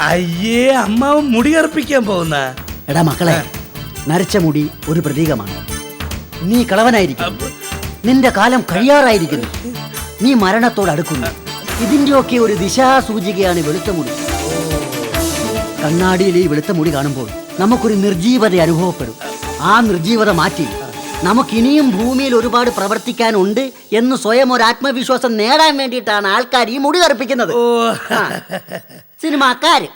അയ്യേ അമ്മാവ് മുടി കറുപ്പിക്കാൻ പോകുന്ന. എടാ മക്കളെ നരച്ച മുടി ഒരു പ്രതീകമാണ്. നീ കളവനായിരിക്കും നിന്റെ കാലം കഴിയാറായിരിക്കുന്നു. നീ മരണത്തോട് അടുക്കുന്നു. ഇതിന്റെയൊക്കെ ഒരു ദിശാസൂചികയാണ് വെളുത്ത മുടി. കണ്ണാടിയിൽ ഈ വെളുത്ത മുടി കാണുമ്പോൾ നമുക്കൊരു നിർജീവത അനുഭവപ്പെടും. ആ നിർജീവത മാറ്റി നമുക്കിനിയും ഭൂമിയിൽ ഒരുപാട് പ്രവർത്തിക്കാനുണ്ട് എന്ന് സ്വയം ഒരു ആത്മവിശ്വാസം നേടാൻ വേണ്ടിയിട്ടാണ് ആൾക്കാർ ഈ മുടി കറുപ്പിക്കുന്നത്. സിനിമാക്കാര്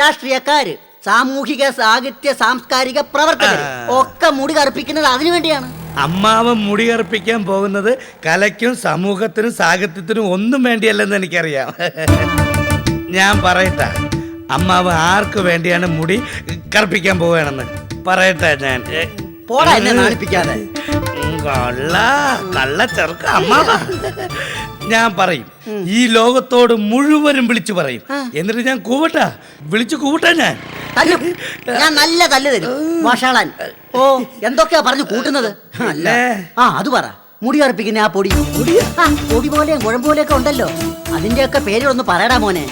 രാഷ്ട്രീയക്കാര് സാമൂഹിക സാഹിത്യ സാംസ്കാരിക പ്രവർത്തകർ ഒക്കെ മുടി കറുപ്പിക്കുന്നത് അതിനു വേണ്ടിയാണ്. അമ്മാവൻ മുടി കറുപ്പിക്കാൻ പോകുന്നത് കലയ്ക്കും സമൂഹത്തിനും സാഹിത്യത്തിനും ഒന്നും വേണ്ടിയല്ലെന്ന് എനിക്കറിയാം. ഞാൻ പറയട്ടെ അമ്മാവ് ആർക്ക് വേണ്ടിയാണ് മുടി കറുപ്പിക്കാൻ പോവുകയാണെന്ന്? പറയട്ടെ ഞാൻ. പോടാ എന്നെ നാണിപ്പിക്കാതെ. കള്ള കള്ള ചെറുക്ക അമ്മാവ. ഞാൻ പറയും ഈ ലോകത്തോട് മുഴുവനും വിളിച്ചു പറയും. എന്നിട്ട് ഞാൻ കൂവട്ടാ. വിളിച്ചു കൂവട്ടാ ഞാൻ. തല്ലും. ഞാൻ നല്ല തല്ല് തരും. വഷാളൻ. ഓ എന്തൊക്കെയാ പറഞ്ഞു കൂട്ടുന്നത്? അല്ല. ആ അത് പറ. മുടി ഉറപ്പിക്കുന്ന ആ പൊടി. ആ, പൊടി പോലെയും കുഴമ്പ് പോലെയൊക്കെ ഉണ്ടല്ലോ. അതിന്റെയൊക്കെ പേരുകളൊന്ന് പറയടാ മോനെ.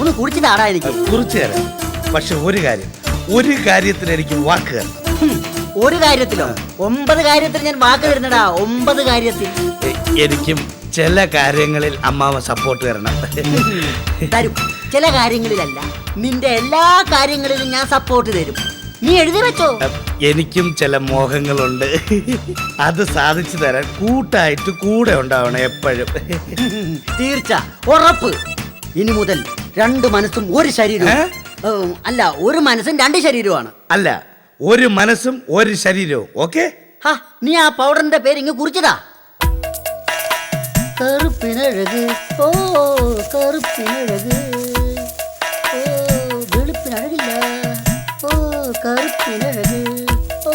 ഒന്ന് കുടിച്ചിട്ടാടാ എനിക്ക്. കുറിച്ചു തരാം. പക്ഷെ ഒരു കാര്യം ഒരു കാര്യത്തിൽ എനിക്ക് വാക്ക് തരണം. ഹും, ഒരു കാര്യത്തിലോ? ഒമ്പത് കാര്യത്തിൽ ഞാൻ വാക്ക് തരുന്നടാ ഒമ്പത് കാര്യത്തിൽ. എനിക്കും ചില കാര്യങ്ങളിൽ അമ്മാവ സപ്പോർട്ട് തരണം തരും. ചില കാര്യങ്ങളിലല്ല നിന്റെ എല്ലാ കാര്യങ്ങളിലും ഞാൻ സപ്പോർട്ട് തരും. നീ എഴുതി വെച്ചോ? എനിക്കും ചില മോഹങ്ങളുണ്ട്. അത് സാധിച്ചു തരാൻ കൂട്ടായിട്ട് കൂടെ ഉണ്ടാവണം എപ്പോഴും. തീർച്ച. ഉറപ്പ്. ഇനി മുതൽ രണ്ട് മനസ്സും ഒരു ശരീരവും. അല്ല ഒരു മനസ്സും രണ്ട് ശരീരമാണ് അല്ല ഒരു മനസ്സും ഒരു ശരീരവും ഓക്കെ ഹാ നീ ആ പൗഡറിന്റെ പേര് ഇങ്ങ് കുറിച്ചതാ. കറുപ്പിനഴക് ഓ കറുപ്പിനഴക്. ഓ വെളുപ്പിനഴകില്ല. ഓ കറുപ്പിനഴക്. ഓ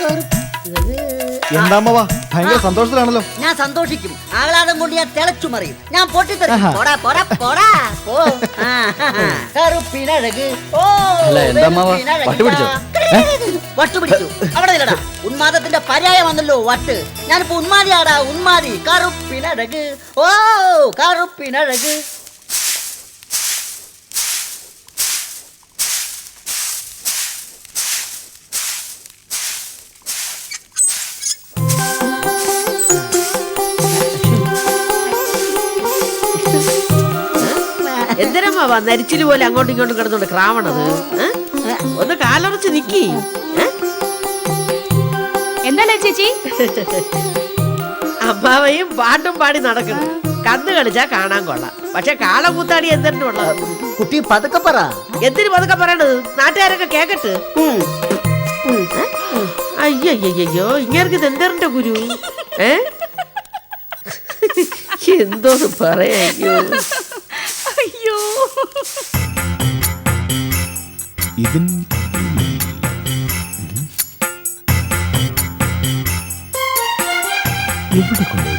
കറുപ്പിനഴക്. എന്താ അമ്മവാ? ഭയങ്കര സന്തോഷത്തിലാണല്ലോ. ഞാൻ സന്തോഷിക്കും. ആഹ്ലാദം കൊണ്ട് ഞാൻ തിളച്ചു മറിയും. ഞാൻ പൊട്ടിത്തെറിക്കും ആഹാ. പോടാ പോടാ പോടാ. പോ. ആ, ആ, ആ. കറുപ്പിനഴക്. ഓ അല്ല, എന്താ അമ്മാവാ? വെളുപ്പിനഴകില്ല. പിടിച്ചോ? വട്ട് പിടിച്ചു. അവിടെ നില്ലടാ. ഉന്മാദത്തിന്റെ പര്യായം വന്നല്ലോ വട്ട്. ഞാനിപ്പോ ഉന്മാദിയാടാ ഉന്മാദി. കറുപ്പിനഴക്. ഓ കറുപ്പിനഴക്. എന്തിനമ്മാവാ? നരിച്ചിൽ പോലെ അങ്ങോട്ടും ഇങ്ങോട്ടും കിടന്നുണ്ട് ക്രാവണത്? ഏ? ഒന്ന് കാലറച്ച് നിക്കി? എന്താ ചേച്ചി? അമ്മാവയും പാട്ടും പാടി നടക്കുന്നു. കന്ന് കളിച്ചാ കാണാൻ കൊള്ളാം. പക്ഷെ കാളകൂത്താടി എന്തിനുള്ളത് കുട്ടി പതുക്കെ പറ. എന്തിനു പതുക്കെ പറയണത്? നാട്ടുകാരൊക്കെ കേക്കട്ട്. അയ്യോ ഇങ്ങനെ ഇത് എന്തിന്റെ ഗുരു? ഏ? എന്തോന്ന് പറയാ ഇതിൻ എവിടെ കൊണ്ടുവച്ചു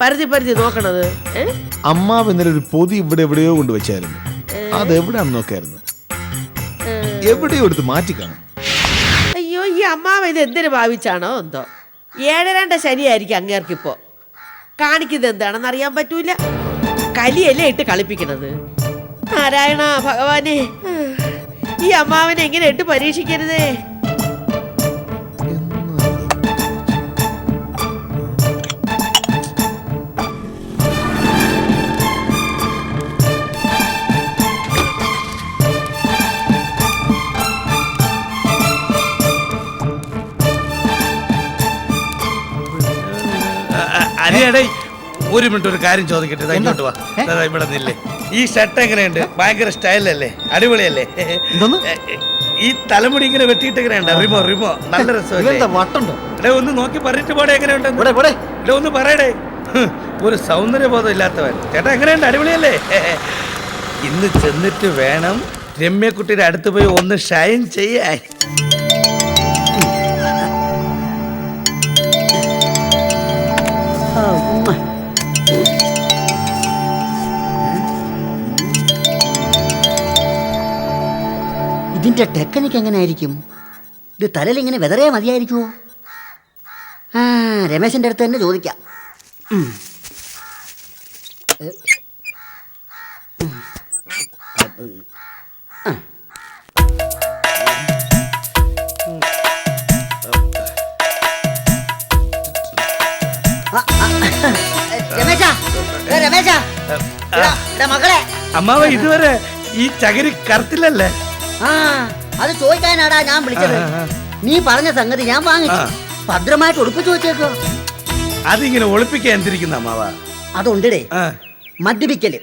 പരുതി പരതി നോക്കണത്. ഏ? അമ്മാവ് ഇന്നലെ ഒരു പൊതി ഇവിടെ എവിടെയോ കൊണ്ടുവച്ചായിരുന്നു അത് എവിടെയാണെന്ന് നോക്കായിരുന്നു. എവിടെയോ എടുത്ത് മാറ്റി കാണും. അയ്യോ ഈ അമ്മാവ ഇത് എന്തിനു ഭാവിച്ചാണോ എന്തോ? ഏഴരണ്ട ശനിയായിരിക്കും അങ്ങേർക്കിപ്പോ. കാണിക്കുന്നത് എന്താണെന്ന് അറിയാൻ പറ്റൂല. കലിയല്ലേ ഇട്ട് കളിപ്പിക്കണത്. നാരായണ ഭഗവാനെ. ഈ അമ്മാവനെ എങ്ങനെ ഇട്ട് പരീക്ഷിക്കരുതേ? അരിയടേ ഒരു മിനിറ്റ് ഒരു കാര്യം ചോദിക്കട്ടെ. ദാ ഇങ്ങോട്ട് വാ. ദാ ദാ ഇവിടെ നില്ലേ. ഈ ഷർട്ട് എങ്ങനെയുണ്ട്? ഭയങ്കര സ്റ്റൈലല്ലേ അടിപൊളിയല്ലേ? എന്തോന്ന്? എ, എ, ഈ തലമുടി ഇങ്ങനെ വെട്ടിയിട്ട് എങ്ങനെയുണ്ട്? റിമോ റിമോ. നല്ല രസമല്ലേ? ഇതെന്താ വട്ടുണ്ടോ? എടേ ഒന്ന് നോക്കി പറഞ്ഞിട്ട് പോടെ എങ്ങനെയുണ്ട് ഇവിടെ ഇവിടെ ഒന്ന് പറയടേ. ഹ്, ഒരു സൗന്ദര്യബോധം ഇല്ലാത്തവൻ. ചേട്ടാ എങ്ങനെയുണ്ട്? അടിപൊളിയല്ലേ? ഇന്ന് ചെന്നിട്ട് വേണം രമ്യക്കുട്ടിയുടെ അടുത്ത് പോയി ഒന്ന് ഷൈൻ ചെയ്യാൻ. ഇതിന്റെ ടെക്നിക്ക് എങ്ങനെയായിരിക്കും? ഇത് തലയിൽ ഇങ്ങനെ വെതറിയാൽ മതിയായിരിക്കുമോ ആ രമേശന്റെ അടുത്ത് തന്നെ ചോദിക്കാം. രമേശാ മക്കളെ. അമ്മാവ ഇതുവരെ ഈ ചകിരി കറുത്തില്ലല്ലേ? ആ അത് ചോദിക്കാനാടാ ഞാൻ വിളിച്ചത്. നീ പറഞ്ഞ സംഗതി ഞാൻ വാങ്ങിച്ചു. ഭദ്രമായിട്ട് ഒളിപ്പിച്ചു വെച്ചേക്കോ. അതിങ്ങനെ ഒളിപ്പിക്കാൻ എന്തിരിക്കുന്ന അമ്മാവ? അതുണ്ടേ മദ്യപിക്കൽ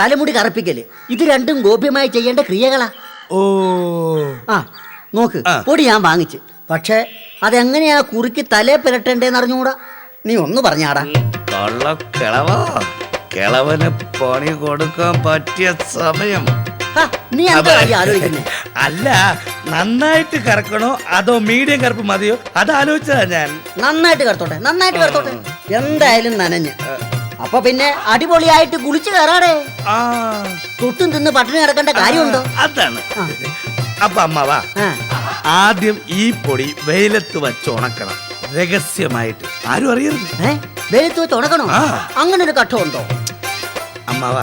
തലമുടി കറപ്പിക്കൽ ഇത് രണ്ടും ഗോപ്യമായി ചെയ്യേണ്ട ക്രിയകളാ. ഓ. ആ നോക്ക് പൊടി ഞാൻ വാങ്ങിച്ചു. പക്ഷേ അതെങ്ങനെയാ കുറുക്കി തലേ പുരട്ടേണ്ടേന്ന് അറിഞ്ഞുകൂടാ നീ ഒന്ന് പറഞ്ഞാടാ. കള്ള കിളവാ കിളവന് പണി കൊടുക്കാൻ പറ്റിയ സമയം. നീ എന്താ ഈ ആലോചിക്കുന്നേ? അല്ല നന്നായിട്ട് കറക്കണോ അതോ മീഡിയം കറുപ്പ് മതിയോ? അത് ആലോചിച്ചതാ ഞാൻ. നന്നായിട്ട് കറുത്തോട്ടെ നന്നായിട്ട് കറുത്തോട്ടെ. എന്തായാലും നനഞ്ഞ്. അപ്പൊ പിന്നെ അടിപൊളിയായിട്ട് കുളിച്ചു കയറാടേ. ആ. തൊട്ടും തിന്ന് പട്ടിണി കിടക്കേണ്ട കാര്യമുണ്ടോ? അതാണ്. അപ്പൊ അമ്മാവാ ആദ്യം ഈ പൊടി വെയിലത്ത് വെച്ച് ഉണക്കണം. രഹസ്യമായിട്ട്. ആരും അറിയരുത്. ഏ? വെയിലത്ത് വെച്ച് ഉണക്കണോ. അങ്ങനെ ഒരു കട്ടുണ്ടോ അമ്മാവാ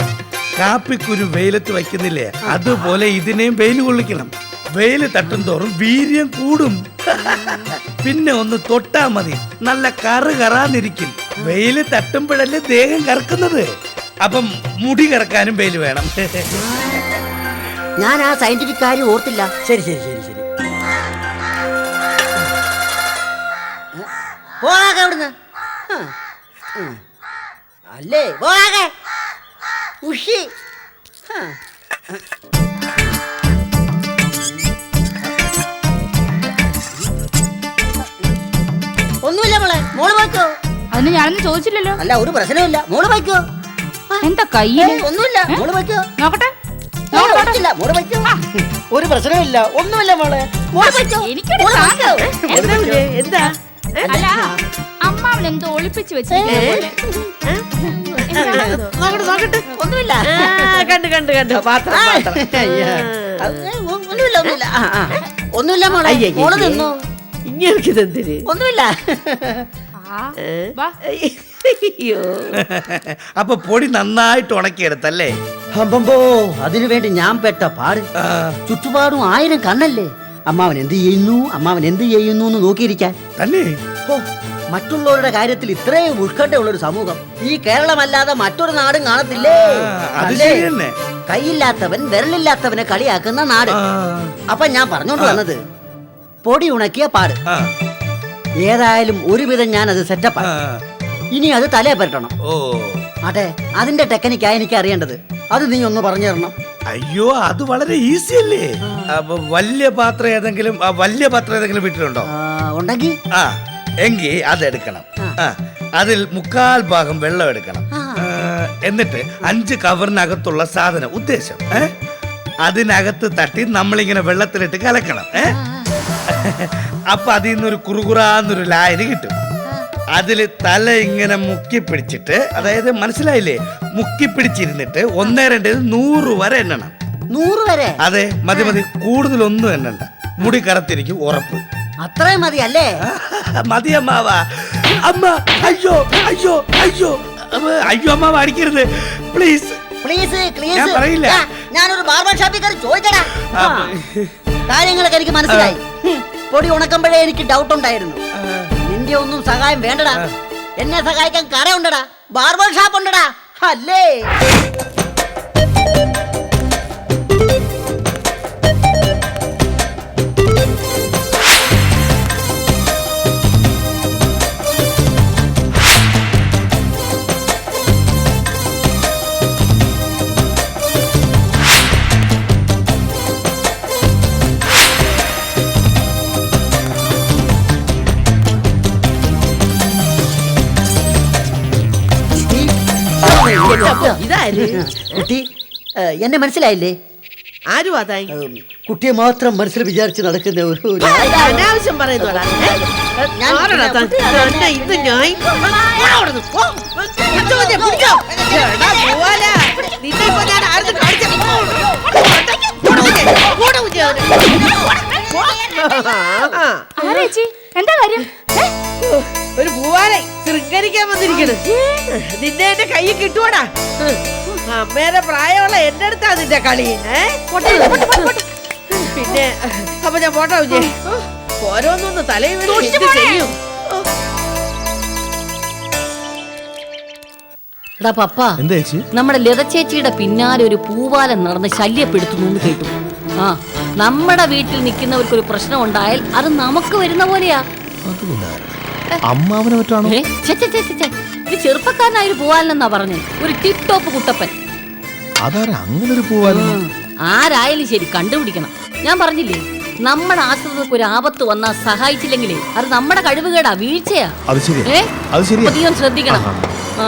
കാപ്പിക്കുരു വെയിലത്ത് വയ്ക്കുന്നില്ലേ? അതുപോലെ ഇതിനെയും വെയിൽ കൊള്ളിക്കണം. വെയിൽ തട്ടും തോറും വീര്യം കൂടും. പിന്നെ ഒന്ന് തൊട്ടാ മതി. നല്ല കറ് കറാന്നിരിക്കും. വെയിൽ തട്ടുമ്പോഴല്ലേ ദേഹം കറക്കുന്നത്? അപ്പം മുടി കറക്കാനും വെയിൽ വേണം. ഞാൻ ആ സയന്റിഫിക് കാര്യം ഓർത്തില്ല. ശരി ശരി ശരി ശരി. പോകാതെ അവിടുന്ന്. അല്ലേ പോകാതെ ഉഷി. ഒന്നുമില്ല മോളെ മോൾ പോയിക്കോ. അതിന് ഞാനൊന്നും ചോദിച്ചില്ലല്ലോ. അല്ല ഒരു പ്രശ്നമില്ല മോൾ പോയിക്കോ. എന്താ കയ്യിൽ? ഒന്നുമില്ല. മോൾ പോയിക്കോ. നോക്കട്ടെ. ഒരു പ്രശ്നമില്ല ഒന്നുമില്ല മോളെ. എന്താ അല്ല അമ്മാവൻ എന്തോ ഒളിപ്പിച്ച് വെച്ചിരിക്കുന്നത് നോക്കട്ടെ നോക്കട്ടെ ഒന്നുമില്ല. ആ, കണ്ടു കണ്ടു കണ്ടു. പാത്രം പാത്രം. അയ്യ. അത് ഒ- ഒന്നുമില്ല ഒന്നുമില്ല. ഒന്നുമില്ല മോളെ. മോൾ നിന്നു ഇങ്ങനെ ഇതെന്തിന്? ഒന്നുമില്ല. വാ. അയ്യോ. അപ്പൊ പൊടി നന്നായിട്ട് ഉണക്കിയെടുത്തല്ലേ? അമ്പമ്പോ അതിനു വേണ്ടി ഞാൻ പെട്ട പാട്. ചുറ്റുപാടും ആയിരം കണ്ണല്ലേ? അമ്മാവൻ എന്ത് ചെയ്യുന്നു? അമ്മാവൻ എന്ത് ചെയ്യുന്നു എന്ന് നോക്കിയിരിക്കാൻ. തന്നെ? ഓ, മറ്റുള്ളവരുടെ കാര്യത്തിൽ ഇത്രയും ഉത്കണ്ഠയുള്ള ഒരു സമൂഹം ഈ കേരളമല്ലാതെ മറ്റൊരു നാടും കാണത്തില്ലേ. കൈയില്ലാത്തവൻ വിരലില്ലാത്തവനെ കളിയാക്കുന്ന നാട്. അപ്പൊ ഞാൻ പറഞ്ഞോണ്ട് വന്നത് പൊടി ഉണക്കിയ പാട്. ഏതായാലും ഒരുവിധം ഞാൻ അത് സെറ്റപ്പ്. ഇനി അത് തലേ പരട്ടണം. ഓ. അതെ അതിന്റെ ടെക്നിക്കായി എനിക്ക് അറിയേണ്ടത്. അത് നീ ഒന്ന് പറഞ്ഞു തരണം. അയ്യോ അത് വളരെ ഈസി അല്ലേ? വലിയ പാത്രം ഏതെങ്കിലും വലിയ പാത്രം ഏതെങ്കിലും വീട്ടിലുണ്ടോ? ഉണ്ടെങ്കിൽ ആ. എങ്കിൽ അതെടുക്കണം. ആ. ആ അതിൽ മുക്കാൽ ഭാഗം വെള്ളം എടുക്കണം. എന്നിട്ട് അഞ്ച് കവറിനകത്തുള്ള സാധനം ഉദ്ദേശം അതിനകത്ത് തട്ടി നമ്മളിങ്ങനെ വെള്ളത്തിലിട്ട് കലക്കണം അപ്പൊ അതിൽ നിന്നൊരു കുറുകുറാന്നൊരു ലായനി കിട്ടും. അതിൽ തല ഇങ്ങനെ മുക്കി പിടിച്ചിട്ട് അതായത് മനസ്സിലായില്ലേ? മുക്കി പിടിച്ചിരുന്നിട്ട് ഒന്നേ രണ്ട് നൂറ് വരെ എണ്ണണം. നൂറ് വരെ? അതെ മതി മതി കൂടുതലൊന്നും എണ്ണണ്ട. മുടി കറത്തിരിക്കും ഉറപ്പ്. അത്രയും മതിയല്ലേ? മതിയമ്മാവ അമ്മ അയ്യോ അയ്യോ അയ്യോ. അയ്യോ അമ്മാവ അടിക്കരുത്. പ്ലീസ് പ്ലീസ് ഞാൻ പ്ലീസ് പറയില്ല. ഞാനൊരു ബാർബർ ഷോപ്പിൽ കയറി ചോദിക്കടാ. കാര്യങ്ങളൊക്കെ എനിക്ക് മനസ്സിലായി. പൊടി ഉണക്കുമ്പോഴേ എനിക്ക് ഡൗട്ട് ഉണ്ടായിരുന്നു. നിന്റെ ഒന്നും സഹായം വേണ്ടടാ. എന്നെ സഹായിക്കാൻ കടയുണ്ടടാ ബാർബർ ഷോപ്പ് ഉണ്ടടാ. അല്ലേ? കുട്ടി എന്നെ മനസ്സിലായില്ലേ? ആരും അതായി കുട്ടിയെ മാത്രം മനസ്സിൽ വിചാരിച്ച് നടക്കുന്ന ഒരു ഒരു- അനാവശ്യം എന്താ കാര്യം? ഒരു പൂവാലെ ശൃംഗരിക്കാൻ വന്നിരിക്കണ്. നിന്നെ എന്റെ കൈ കിട്ടുവാടാ? അമ്മേടെ പ്രായമുള്ള എന്റെ അടുത്താ നിന്റെ കളി. ഏ? പിന്നെ അപ്പൊ ഞാൻ പോട്ടോ കുഞ്ഞെ ഓരോന്നൊന്ന് തലയിൽ വീണ് എന്ത് ചെയ്യും? എടാ പപ്പ. എന്താ ചേച്ചി? നമ്മുടെ ലത ചേച്ചിയുടെ പിന്നാലെ ഒരു പൂവാലം നടന്ന് ശല്യപ്പെടുത്തുന്നു എന്ന് കേട്ടു. ആ നമ്മുടെ വീട്ടിൽ നിൽക്കുന്നവർക്ക് ഒരു പ്രശ്നം ഉണ്ടായാൽ അത് നമുക്ക് വരുന്ന പോലെയാ. അത് പിന്നെ അമ്മാവനെ പറ്റാണോ ഏ, ഛെ, ഛെ, ഛെ, ഛെ, ഛെ. ഇത് ചെറുപ്പക്കാരനായ ഒരു പൂവാലെന്നാ പറഞ്ഞേ? ഒരു ടിപ് ടോപ്പ് കുട്ടപ്പൻ. അതാരാ അങ്ങനെ ഒരു പോവാനും ഉം. ആരായാലും ശരി കണ്ടുപിടിക്കണം. ഞാൻ പറഞ്ഞില്ലേ നമ്മുടെ ആശ്രിതർക്ക് ഒരു ആപത്ത് വന്നാൽ സഹായിച്ചില്ലെങ്കിലേ അത് നമ്മുടെ കഴിവുകേടാ വീഴ്ചയാ. അത് ശരിയാ. ഏ? അത് ശരിയാ. അപ്പൊ നീ ഒന്ന് ശ്രദ്ധിക്കണം ആ.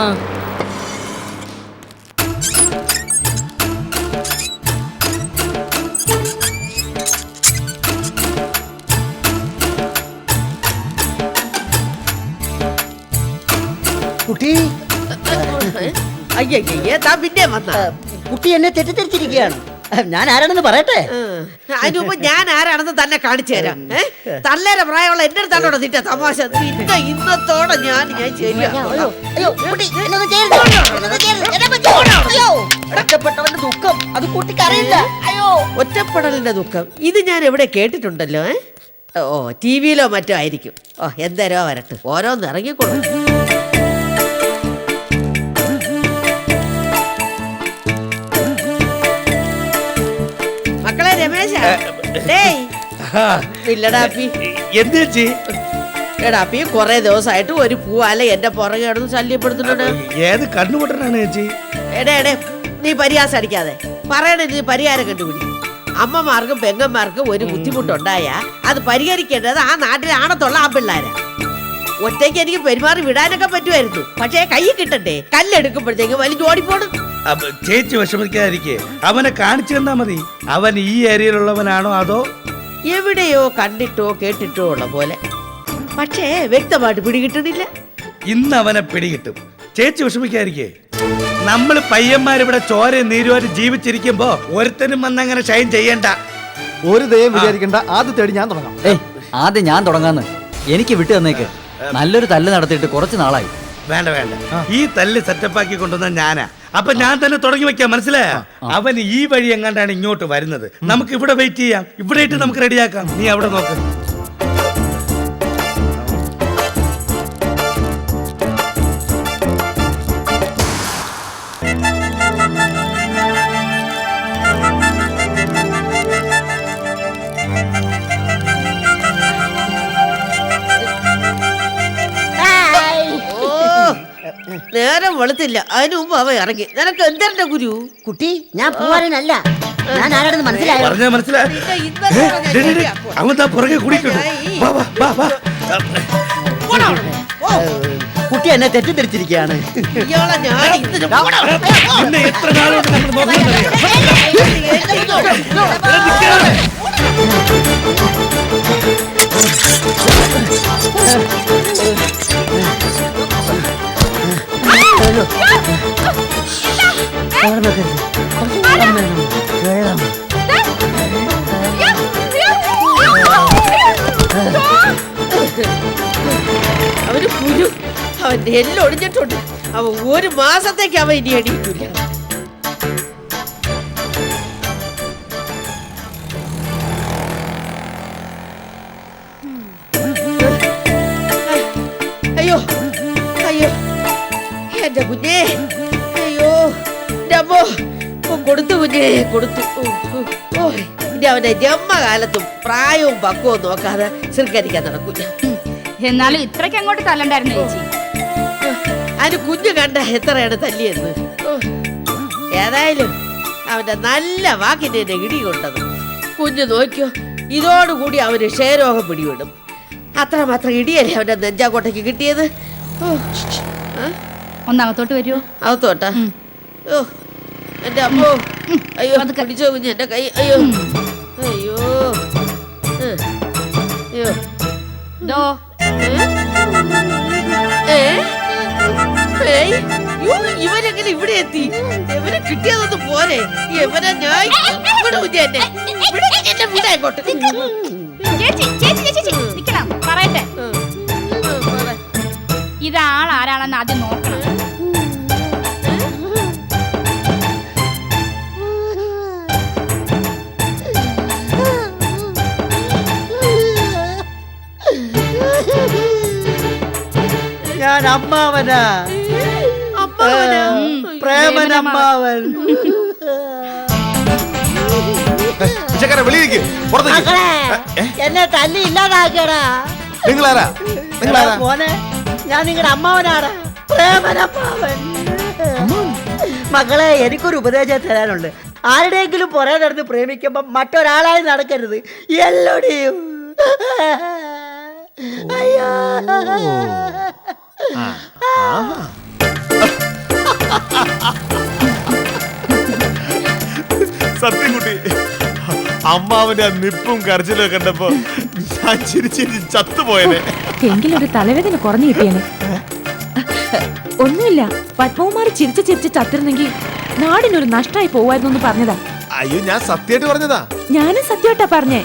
കുട്ടി. അയ്യയ്യേ താ പിന്നെ വന്ന കുട്ടി എന്നെ തെറ്റിദ്ധരിച്ചിരിക്കുകയാണ്. ഞാൻ ആരാണെന്ന് പറയട്ടെ? അതിനുമ്പ് ഞാൻ ആരാണെന്ന് തന്നെ കാണിച്ചു തരാം. ഏ? പ്രായമുള്ള എന്റെ അടുത്താണോ നിന്റെ തമാശ? ഇന്നത്തോടെ ഞാൻ ഞാൻ ഒറ്റപ്പെട്ടവന്റെ ദുഃഖം. അത് കുട്ടിക്ക് അറിയില്ല. അയ്യോ. ഒറ്റപ്പെടലിന്റെ ദുഃഖം. ഇത് ഞാൻ എവിടെ കേട്ടിട്ടുണ്ടല്ലോ ഓ ടി വിയിലോ മറ്റോ ആയിരിക്കും. ഓ എന്തരോ വരട്ടെ. ഓരോന്ന് ഇറങ്ങിക്കൊള്ളു. ഇല്ലടാപ്പി എന്ത് ചേച്ചി? എടാപ്പി കൊറേ ദിവസമായിട്ട് ഒരു പൂവാല എന്റെ പുറകെ കിടന്ന് ശല്യപ്പെടുത്തുന്നുണ്ട്. ഏത് കണ്ണുപൊട്ടനാണ് ചേച്ചി? എടേ എടേ നീ പരിഹാസം അടിക്കാതെ. പറയണേ നീ പരിഹാരം കണ്ടുപിടി. അമ്മമാർക്കും പെങ്ങന്മാർക്കും ഒരു ബുദ്ധിമുട്ടുണ്ടായ അത് പരിഹരിക്കേണ്ടത് ആ നാട്ടിലെ ആണത്തുള്ള ആ പിള്ളേരാ. ഒറ്റയ്ക്ക് എനിക്ക് പെരുമാറി വിടാനൊക്കെ പറ്റുമായിരുന്നു. പക്ഷേ കൈ കിട്ടണ്ടേ? കല്ലെടുക്കുമ്പോഴത്തേക്ക് വലിഞ്ഞു ഓടിപ്പോണം അപ്പൊ ചേച്ചി വിഷമിക്കാതിരിക്കേ. അവനെ കാണിച്ചു തന്നാ മതി. അവൻ ഈ ഏരിയയിലുള്ളവനാണോ അതോ? എവിടെയോ കണ്ടിട്ടോ കേട്ടിട്ടോ ഉള്ള പോലെ. പക്ഷേ വ്യക്തമായിട്ട് പിടികിട്ടുന്നില്ല. ഇന്ന് അവനെ പിടികിട്ടും. ചേച്ചി വിഷമിക്കാതിരിക്കേ. നമ്മൾ പയ്യന്മാരിവിടെ ചോരയും നീരുമായിട്ട് ജീവിച്ചിരിക്കുമ്പോ ഒരുത്തനും വന്നങ്ങനെ ഷൈൻ ചെയ്യണ്ട. ഒരു ദയം വിചാരിക്കണ്ട. ആദ്യ തേടി ഞാൻ തുടങ്ങാം. ഏയ് ആദ്യം ഞാൻ തുടങ്ങാന്ന്. എനിക്ക് വിട്ടു തന്നേക്ക്. നല്ലൊരു തല്ല് നടത്തിയിട്ട് കുറച്ച് നാളായി. വേണ്ട വേണ്ട. ഈ തല്ല് സെറ്റപ്പാക്കി കൊണ്ടുവന്ന ഞാനാ. അപ്പൊ ഞാൻ തന്നെ തുടങ്ങി വെക്കാം മനസ്സിലായ? അവൻ ഈ വഴി എങ്ങാണ്ടാണ് ഇങ്ങോട്ട് വരുന്നത്? നമുക്ക് ഇവിടെ വെയിറ്റ് ചെയ്യാം. ഇവിടെ ഇട്ട് നമുക്ക് റെഡിയാക്കാം നീ അവിടെ നോക്ക്. നേരം വെളുത്തില്ല അതിനു മുമ്പ് അവ ഇറങ്ങി നിനക്ക് എന്തരണ്ട ഗുരു കുട്ടി ഞാൻ പോവാനല്ല ഞാൻ ആരാണെന്ന് മനസ്സിലായോ പറഞ്ഞ ശരിയാക്കും. അവൻ പുറകെ പോടാ അവിടെ. കുട്ടി എന്നെ തെറ്റിദ്ധരിച്ചിരിക്കുകയാണ് ഇയാളെ ഞാൻ ഇന്ന് പോടാ. നിന്നെ എത്ര നാളുകൊണ്ട് നമ്മൾ നോക്കുന്നറിയാം അവന് കുരു. അവൻ എല്ലാം ഒടിഞ്ഞിട്ടുണ്ട്. അവൻ ഒരു മാസത്തേക്ക് അവ ഇനി അടിയിട്ടില്ല ഓ, കൊടുത്തു ഇനി അവന്റെ ജന്മകാലത്തും പ്രായവും പക്വവും നോക്കാതെ ശൃംഖരിക്കാൻ നടക്കൂല. എന്നാലും ഇത്രയ്ക്ക് അങ്ങോട്ട് തല്ലണ്ടായിരുന്നു ചേച്ചി. അതിന് കുഞ്ഞു കണ്ട എത്രയാണ് തല്ലിയെന്ന്. ഏതായാലും അവന്റെ നല്ല വാക്കിന്റെ എന്നെ ഇടി കൊണ്ടത്. കുഞ്ഞു നോക്കിയോ ഇതോടുകൂടി അവന് ക്ഷയരോഗം പിടിവിടും അത്രമാത്രം ഇടിയല്ലേ അവന്റെ നെഞ്ചാക്കോട്ടയ്ക്ക് കിട്ടിയത്? ഒന്നകത്തോട്ട് വരുമോ അകത്തോട്ടാ ഓ. എന്റെ അമ്മോ. അയ്യോ പിടിച്ചോ കുഞ്ഞ് എന്റെ കൈ. അയ്യോ. അയ്യോ. അയ്യോ. യ്യോ, ഇവനെങ്ങനെ ഇവിടെ എത്തി? ഇവരെ കിട്ടിയതൊന്നും പോരെ. ഇവരെ ഞാൻ? ഇവിടെ കുഞ്ഞെ എന്നെ. ഇവിടെ എന്നെ വിടാ ഇങ്ങോട്ട്. ചേച്ചി ചേച്ചി ചേച്ചി നിക്കണം. പറയട്ടെ. ഇത് ആരാണെന്ന് ആദ്യം നോക്കണം. ഞാൻ അമ്മാവനാ. അമ്മാവനാ? പ്രേമൻ അമ്മാവൻ പിച്ചക്കാരെ വെളിയിലേക്ക് പുറത്തേക്ക്. എന്നെ തല്ലി ഇല്ലാതാക്കടാ നിങ്ങളാരാ? നിങ്ങളാരാ? മോനെ ഞാൻ നിങ്ങളുടെ അമ്മാവനാടാ പ്രേമൻ അമ്മാവൻ? മക്കളെ എനിക്കൊരു ഉപദേശം തരാനുണ്ട്. ആരുടെയെങ്കിലും പുറകെ നടന്ന് പ്രേമിക്കുമ്പോ മറ്റൊരാളായി നടക്കരുത്. എല്ലോടെയും. അയ്യോ. സത്യം കുട്ടി അമ്മാവിന്റെ ആ നിപ്പും കരച്ചിലും കണ്ടപ്പോ ഞാൻ ചിരിച്ചിരി ചത്തുപോയനെ. ഒരു തലവേദന കുറഞ്ഞു കിട്ടിയാണ് ഒന്നുമില്ല പത്മകുമാർ ചിരിച്ച് ചിരിച്ച് ചത്തിരുന്നെങ്കിൽ നാടിനൊരു നഷ്ടമായി പോവായിരുന്നു എന്ന് പറഞ്ഞതാ. അയ്യോ ഞാൻ സത്യമായിട്ട് പറഞ്ഞതാ? ഞാനും സത്യമായിട്ടാ പറഞ്ഞേ.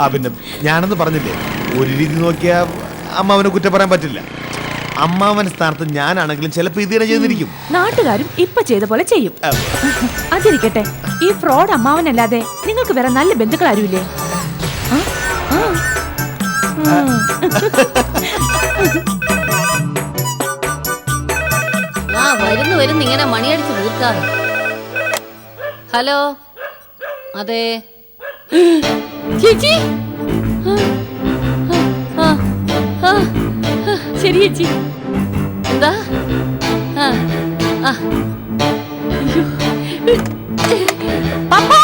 ആ പിന്നെ ഞാനെന്ന് പറഞ്ഞില്ലേ? ഒരു രീതി നോക്കിയാൽ അമ്മാവനെ കുറ്റം പറയാൻ പറ്റില്ല. അമ്മാവൻ സ്ഥാനത്ത് ഞാനാണെങ്കിലും ചിലപ്പോ ഇത് തന്നെ ചെയ്തിരിക്കും. നാട്ടുകാരും ഇപ്പൊ ചെയ്ത പോലെ ചെയ്യും. അതിരിക്കട്ടെ ഈ ഫ്രോഡ് അമ്മാവനല്ലാതെ നിങ്ങൾക്ക് വേറെ നല്ല ബന്ധുക്കൾ ആരുമില്ലേ ആ? ആ. ആ. ആ വരുന്നു വരുന്നു ഇങ്ങനെ മണിയടിച്ച് തീർക്കാറ് ഹലോ? അതെ. ചേച്ചി ശരി ചേച്ചി. എന്താ? ആ, ആ, പപ്പാ,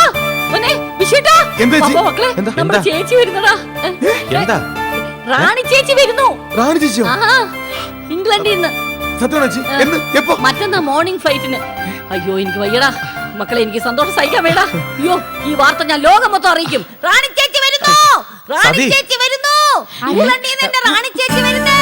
മോനെ, വിഷുട്ടാ. എന്താ ചേച്ചി? പപ്പാ, മക്കളെ, എന്താ? നമ്മുടെ എന്താ? ചേച്ചി വരുന്നടാ എന്താ? റാണി ചേച്ചി വരുന്നു. റാണി ചേച്ചിയോ? ആഹാ ഇംഗ്ലണ്ടിൽ നിന്ന്. സത്യമാണോ ചേച്ചി? എന്ന് എപ്പോ? മറ്റന്നാ മോർണിംഗ് ഫ്ലൈറ്റിന് അയ്യോ എനിക്ക് വയ്യടാ. മക്കളെ എനിക്ക് സന്തോഷം സഹിക്കാൻ വേണ്ട അയ്യോ ഈ വാർത്ത ഞാൻ ലോകം മൊത്തം അറിയിക്കും. റാണി ചേച്ചി വരുന്നു. റാണി സതി. ചേച്ചി വരുന്നു. ഇംഗ്ലണ്ടിൽ നിന്ന് എന്റെ റാണി ചേച്ചി വരുന്നു.